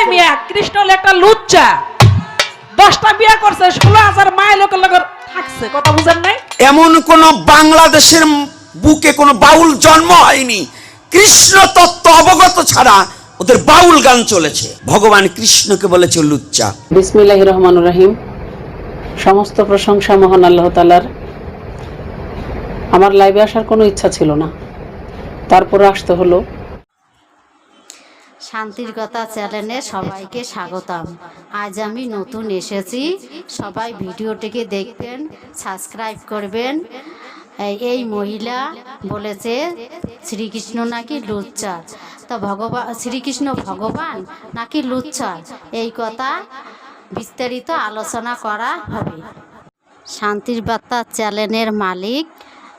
এই মিয়া কৃষ্ণ হলো একটা লুচ্চা। দশটা বিয়া করছে ষোলো হাজার মায়ের লোকের লোকের থাকছে কথা বুঝেন নাই? এমন কোন বাংলাদেশের বুকে কোনো বাউল জন্ম হয়নি। কৃষ্ণ তত্ত্ব অবগত ছাড়া ওদের বাউল গান চলেছে। ভগবান কৃষ্ণকে বলেছে লুচ্চা। বিসমিল্লাহ রহমান রহিম। সমস্ত প্রশংসা মহান আল্লাহ তালার আমার লাইভে আসার কোনো ইচ্ছা ছিল না। তারপরে আসতে হলো। শান্তির কথা চ্যানেলে সবাইকে স্বাগতম। আজ আমি নতুন এসেছি। সবাই ভিডিওটিকে দেখবেন, সাবস্ক্রাইব করবেন। এই- মহিলা বলেছে, শ্রীকৃষ্ণ নাকি লুচ্চা? তো ভগবান শ্রীকৃষ্ণ ভগবান নাকি লুচ্চা? এই কথা বিস্তারিত আলোচনা করা হবে। শান্তির বার্তা চ্যানেলের মালিক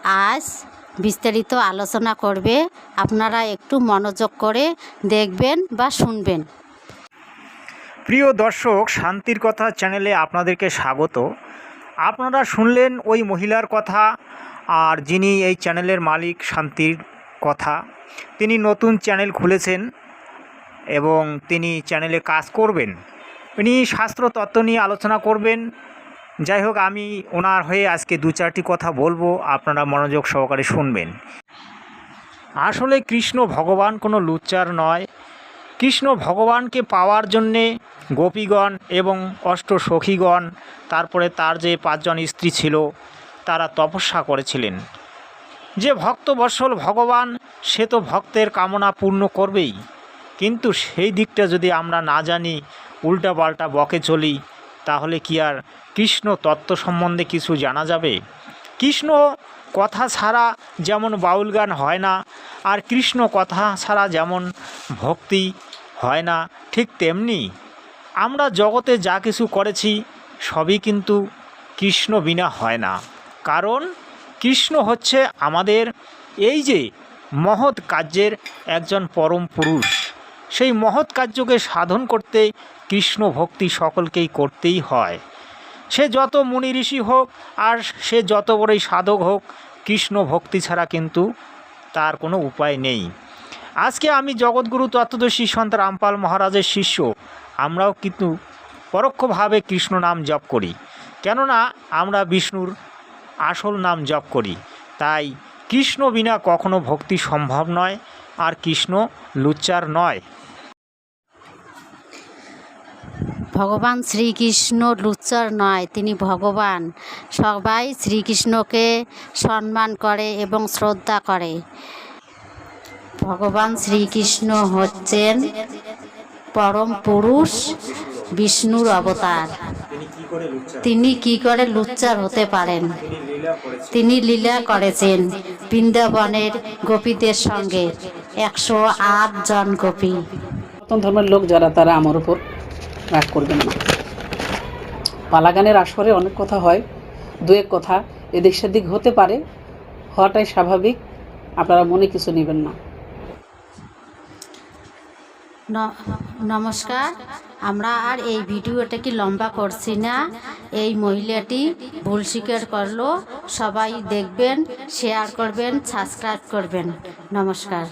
আজ বিস্তারিত আলোচনা করবে। আপনারা একটু মনোযোগ করে দেখবেন বা শুনবেন। প্রিয় দর্শক, শান্তির কথা চ্যানেলে আপনাদেরকে স্বাগত। আপনারা শুনলেন ওই মহিলার কথা আর যিনি এই চ্যানেলের মালিক, শান্তির কথা। তিনি নতুন চ্যানেল খুলেছেন এবং তিনি চ্যানেলে কাজ করবেন। উনি শাস্ত্র তত্ত্ব নিয়ে আলোচনা করবেন। যাই হোক আমি ওনার হয়ে আজকে দু চারটি কথা বলব, আপনারা মনোযোগ সহকারে শুনবেন। আসলে কৃষ্ণ ভগবান কোনো লুচ্চার নয়। কৃষ্ণ ভগবানকে পাওয়ার জন্যে গোপীগণ এবং অষ্ট সখীগণ তারপরে তার যে পাঁচজন স্ত্রী ছিল, তারা তপস্যা করেছিলেন। যে ভক্ত ভক্তবৎসল ভগবান, সে তো ভক্তের কামনা পূর্ণ করবেই। কিন্তু সেই দিকটা যদি আমরা না জানি, উল্টাপাল্টা বকে চলি তাহলে কি আর কৃষ্ণ তত্ত্ব সম্বন্ধে কিছু জানা যাবে? কৃষ্ণ কথা ছাড়া যেমন বাউল গান হয় না, আর কৃষ্ণ কথা ছাড়া যেমন ভক্তি হয় না, ঠিক তেমনি আমরা জগতে যা কিছু করেছি, সবই কিন্তু কৃষ্ণ বিনা হয় না। কারণ কৃষ্ণ হচ্ছে আমাদের এই যে মহৎ কার্যের একজন পরম পুরুষ। সেই মহৎ কার্যকে সাধন করতে কৃষ্ণ ভক্তি সকলকেই করতেই হয়। সে যত মুনি ঋষি হোক আর সে যত বড়ই সাধক হোক, কৃষ্ণ ভক্তি ছাড়া কিন্তু তার কোনো উপায় নেই। আজকে আমি জগৎগুরু তত্ত্বদর্শী সন্ত রামপাল মহারাজের শিষ্য। আমরাও কিন্তু পরোক্ষভাবে কৃষ্ণ নাম জপ করি। কেননা আমরা বিষ্ণুর আসল নাম জপ করি। তাই কৃষ্ণ বিনা কখনো ভক্তি সম্ভব নয় আর কৃষ্ণ লুচ্চার নয়। ভগবান শ্রীকৃষ্ণ লুচ্চার নয়, তিনি ভগবান। সবাই শ্রীকৃষ্ণকে সম্মান করে এবং শ্রদ্ধা করে। ভগবান শ্রীকৃষ্ণ হচ্ছেন পরম পুরুষ বিষ্ণুর অবতার। তিনি কি করে লুচ্চার হতে পারেন? তিনি লীলা করেছেন বৃন্দাবনের গোপীদের সঙ্গে। একশো আট জন গোপী। ধর্মের লোক যারা, তারা আমার উপর রাগ করবেন না। পালাগানের আসরে অনেক কথা হয়, দু এক কথা এদিক সেদিক হতে পারে, হওয়াটাই স্বাভাবিক, আপনারা মনে কিছু নেবেন না। ন- নমস্কার, আমরা আর এই ভিডিওটা কি লম্বা করছি না? এই মহিলাটি ভুল স্বীকার করল, সবাই দেখবেন শেয়ার করবেন সাবস্ক্রাইব করবেন। নমস্কার।